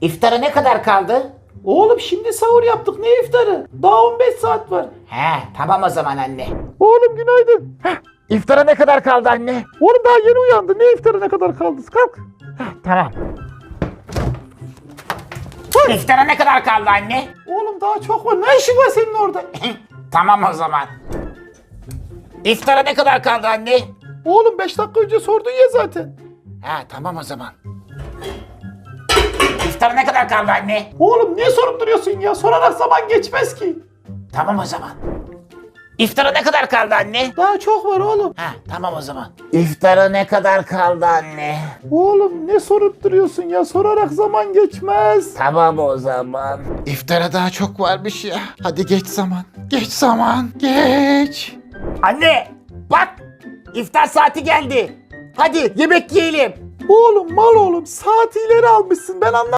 İftara ne kadar kaldı? Oğlum şimdi sahur yaptık ne iftarı? Daha 15 saat var. He tamam o zaman anne. Oğlum günaydın. İftara ne kadar kaldı anne? Oğlum daha yeni uyandı. Ne iftarı ne kadar kaldı? Kalk. Tamam. İftara ne kadar kaldı anne? Oğlum daha çok var. Ne işin var senin orada? tamam o zaman. İftara ne kadar kaldı anne? Oğlum 5 dakika önce sordun ya zaten. Ha tamam o zaman. Kaldı anne? Oğlum niye sorup duruyorsun ya? Sorarak zaman geçmez ki. Tamam o zaman. İftara ne kadar kaldı anne? Daha çok var oğlum. Ha tamam o zaman. İftara ne kadar kaldı anne? Oğlum ne sorup duruyorsun ya? Sorarak zaman geçmez. Tamam o zaman. İftara daha çok varmış ya. Hadi geç zaman. Geç zaman. Geç. Anne bak iftar saati geldi. Hadi yemek yiyelim. Oğlum mal oğlum saati ileri almışsın ben anlamadım.